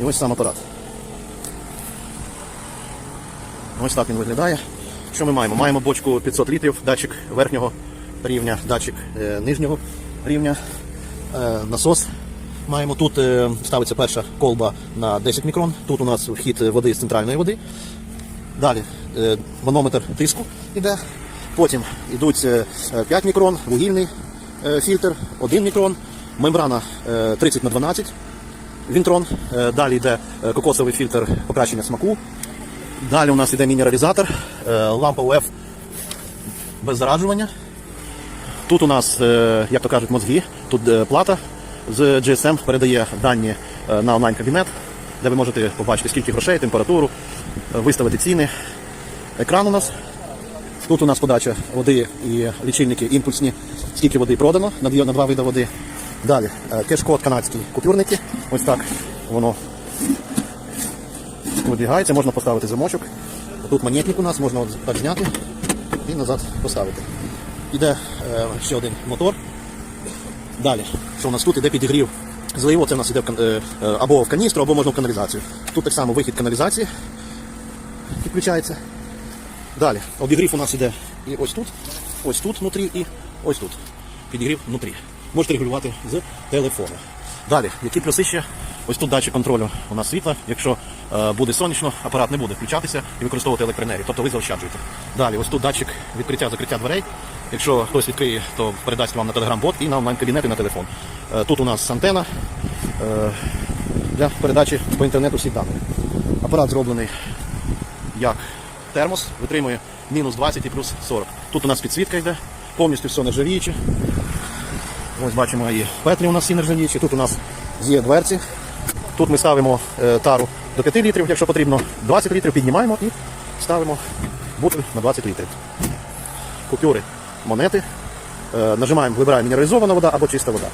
І ось сам апарат. Ось так він виглядає. Що ми маємо? Маємо бочку 500 літрів, датчик верхнього рівня, датчик е, нижнього рівня, е, насос. Маємо тут е, ставиться перша колба на 10 мікрон. Тут у нас вхід води з центральної води. Далі е, манометр тиску йде. Потім йдуть е, 5 мікрон, вугільний е, фільтр, 1 мікрон, мембрана е, 30 на 12 Вінтрон. Е, Далі йде е, кокосовий фільтр покращення смаку. Далі у нас йде мінералізатор, е, лампа УФ без зараджування. Тут у нас, як то кажуть, мозги, тут плата з GSM передає дані на онлайн-кабінет, де ви можете побачити, скільки грошей, температуру, виставити ціни. Екран у нас. Тут у нас подача води і лічильники імпульсні, скільки води продано на два види води. Далі е, кеш-код канадський купюрники. Ось так воно вибігається, можна поставити замочок. Тут монетник у нас, можна от так зняти і назад поставити. Іде е, ще один мотор. Далі, що у нас тут іде підігрів зливу, це у нас іде в е, е, або в каністру, або можна в каналізацію. Тут так само вихід каналізації підключається. Далі, обігрів у нас іде і ось тут, ось тут внутрі і ось тут. Підігрів внутрі. Можете регулювати з телефону. Далі, які плюси ще? Ось тут датчик контролю у нас світла. Якщо е, буде сонячно, апарат не буде включатися і використовувати електроенергію, тобто ви заощаджуєте. Далі, ось тут датчик відкриття закриття дверей. Якщо хтось відкриє, то передасть вам на телеграм-бот і на онлайн-кабінет і на телефон. Е, тут у нас антена е, для передачі по інтернету всіх даних. Апарат зроблений як термос, витримує мінус 20 і плюс 40. Тут у нас підсвітка йде, повністю все нержавіюче. Ось бачимо і петлі у нас всі нержавіючі. Тут у нас є дверці. Тут ми ставимо е, тару до 5 літрів, якщо потрібно, 20 літрів піднімаємо і ставимо бутиль на 20 літрів. Купюри, монети. Е, нажимаємо, вибираємо мінералізована вода або чиста вода.